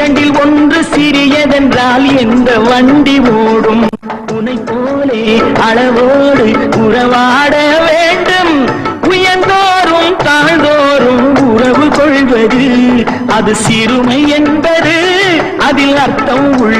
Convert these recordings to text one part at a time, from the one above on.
இரண்டில் ஒன்று சிறியதென்றால் எந்த வண்டி ஓடும்? உனை போலே அளவோடு உறவாட வேண்டும். உயர்ந்தோறும் தாழ்ந்தோறும் உறவு கொள்வது அது சிறுமை என்பது. அதில் அர்த்தம் உள்ள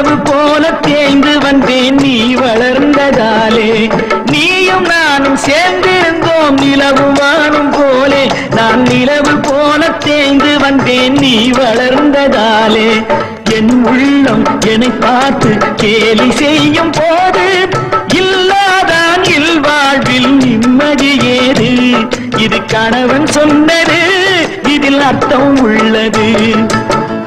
நிலவு போல தேய்ந்து வந்தேன். நீ வளர்ந்ததாலே நீயும் நானும் சேர்ந்திருந்தோம். நிலவு வானும் போலே நான் நிலவு போல தேய்ந்து வந்தேன். நீ வளர்ந்ததாலே என் உள்ளம் என்னை பார்த்து கேலி செய்யும் போது இல்லாதான் இல்வாழ்வில் நிம்மதி ஏது? இது கணவன் சொன்னது இதில் அர்த்தம் உள்ளது.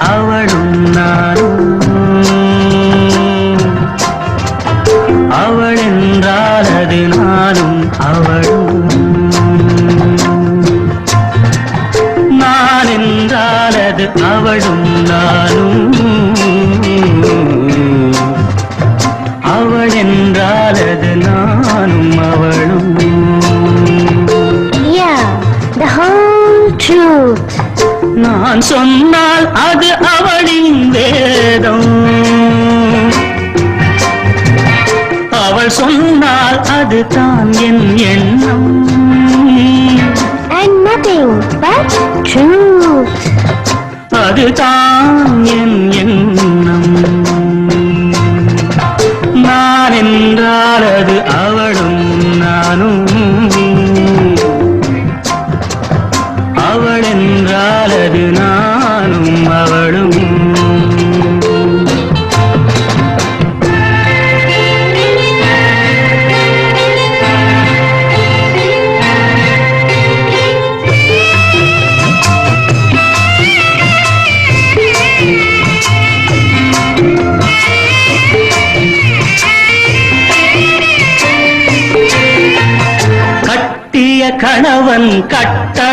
என்றால் நான் சொன்னால் அது அவளின் வேதம். அவள் சொன்னால் அது தான் என் எண்ணம். And nothing but truth. அது தான் என் எண்ணம். அவள் என்றால் அது நான்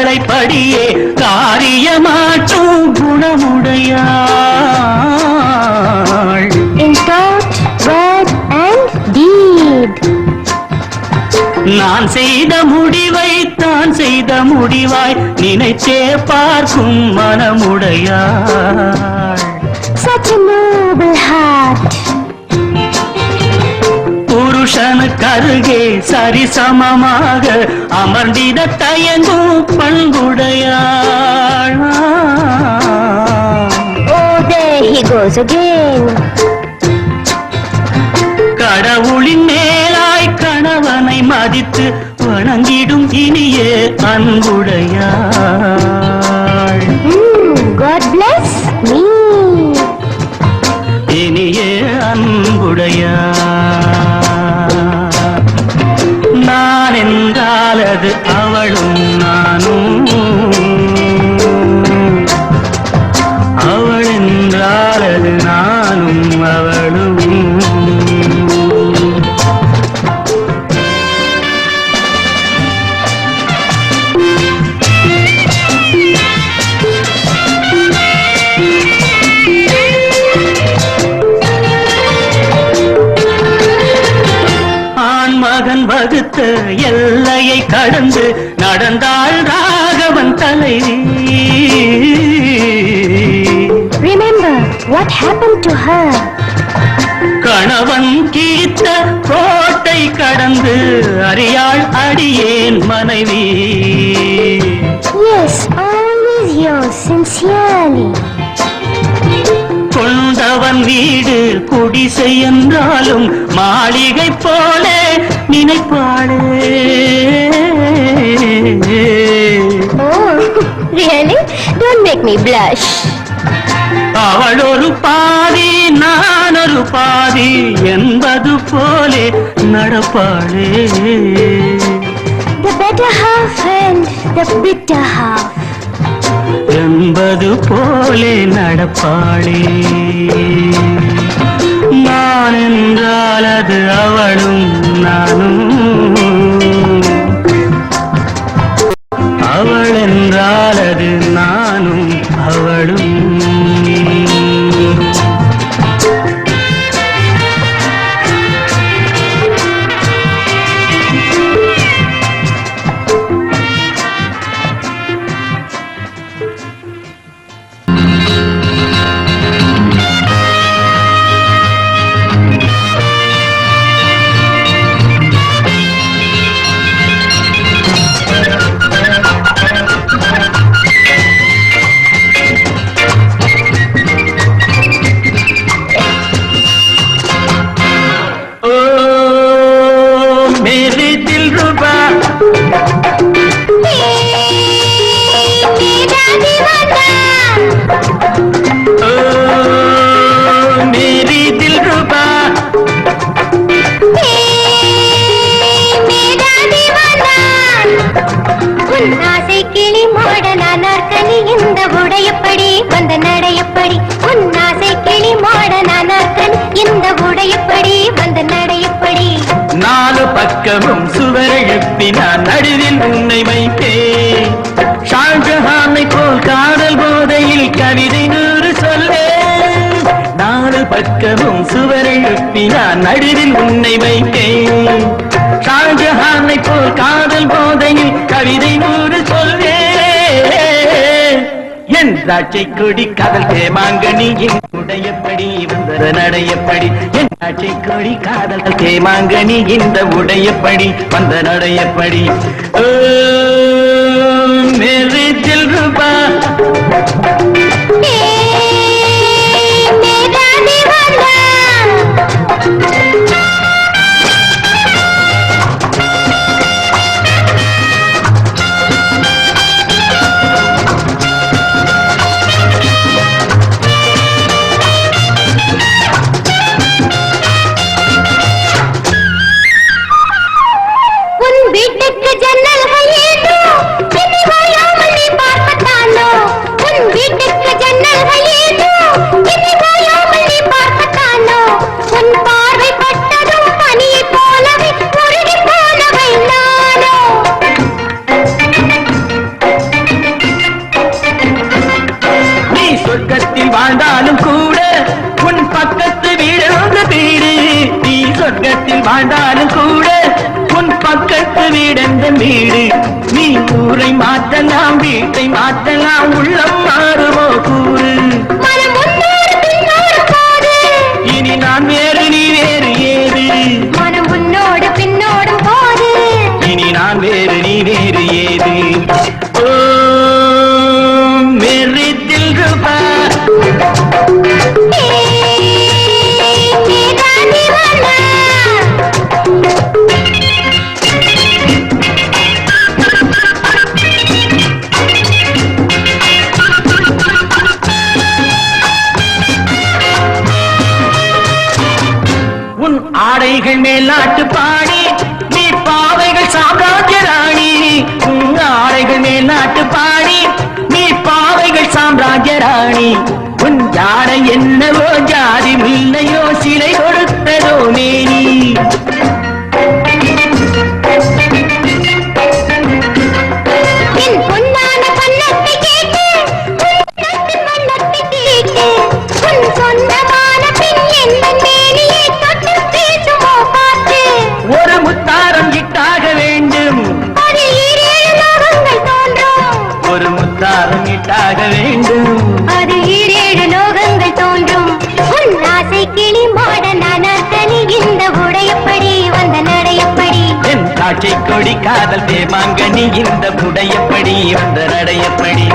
கட்டளைப்படியே காரியமாற்றும் குணமுடையாள். நான் செய்த முடிவை தான் செய்த முடிவாய் நினைச்சே பார்க்கும் மனமுடையாள் புருஷனுக்கு அருகே சரிசமமாக அமர்ந்திட தயங்கும் பண்புடையாள். கடவுளின் மேலாய் கணவனை மதித்து வணங்கிடும் இனிய அன்புடையாள். இனிய அன்புடையாள் அவளும் to her. கணவன் கீத்த கோட்டை கடந்து அறியாள் அடியேன் மனைவி Yes, always yours sincerely. கொண்டவன் வீடு குடிசை என்றாலும் மாளிகை போல நினைப்பாளே Oh, really? Don't make me blush. அவள் ஒரு பாதி நான் ஒரு பாதி என்பது போலே நடப்பாளே. The better half and the bitter half. என்பது போலே நடப்பாளே. நான் என்றால் அது அவளும் நானும். நாலு பக்கமும் சுவர் எழுப்பி நான் நடுவில் உன்னை வைத்தேன். ஷாஜஹானை போல் காதல் போதையில் கவிதை நூறு சொல்வேன். என் திராட்சை கொடி காதல் தேமாங்கனி என் உடையப்படி வந்த நடையப்படி என் திராட்சை கொடி காதல் தேமாங்கனி இந்த உடையப்படி வந்த நடையப்படி ஓ, மேரே சொர்க்கத்தில் வாழ்ந்தாலும் கூட உன் பக்கத்து வீடு அந்த வீடு. நீ சொர்க்கத்தில் வாழ்ந்தாலும் கூட உன் பக்கத்து வீடு அந்த வீடு. நீ ஊரை மாற்றலாம் வீட்டை மாற்றலாம் உள்ளம் கூறு உன் ஆடைகள் மேலாட்டு பாடி நீ பாவைகள் சாம்ராஜ்ய ராணி. உன் ஆடைகள் மேலாட்டு பாடி நீ பாவைகள் சாம்ராஜ்ய ராணி. உன் யானை என்னவோ ஜாதி மில்லையோ சிலை கொடுத்ததோ மேனி. காதல் தேமாங்கனி இந்த புடையப்படி இந்த நடையப்படி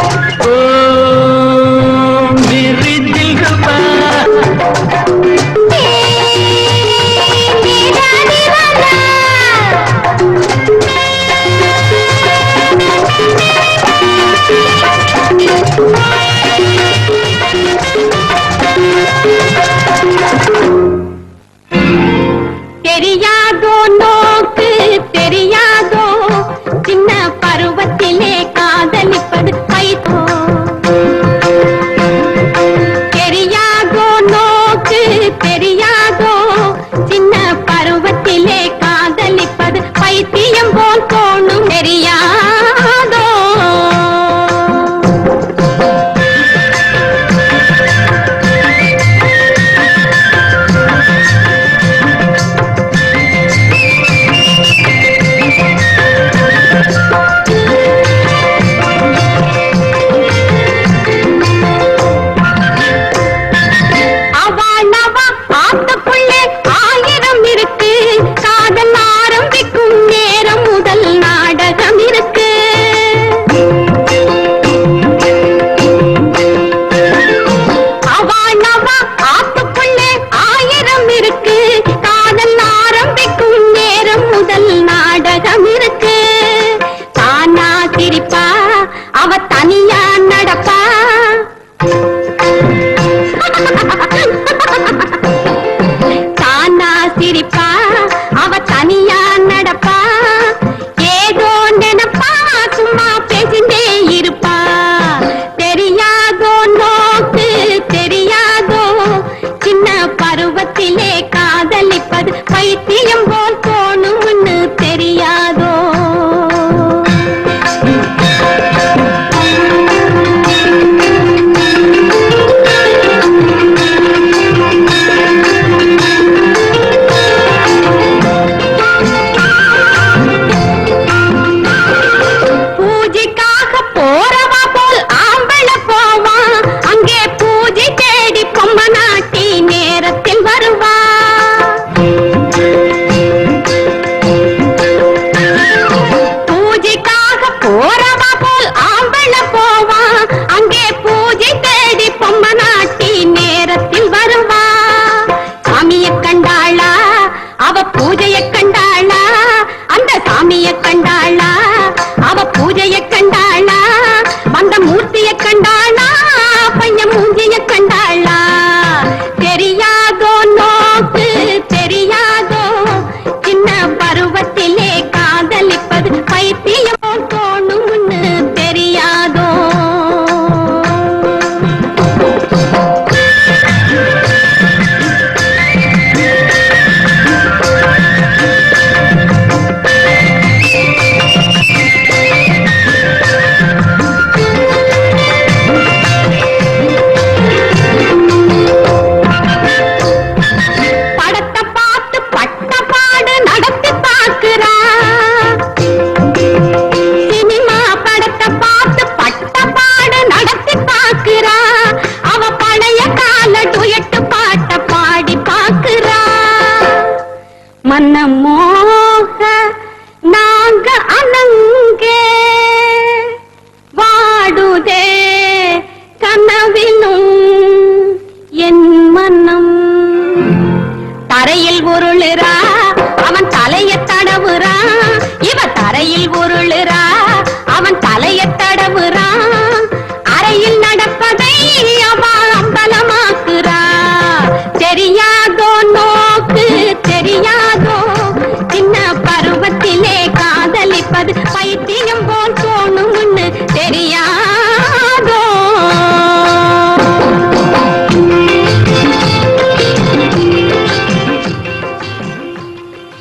será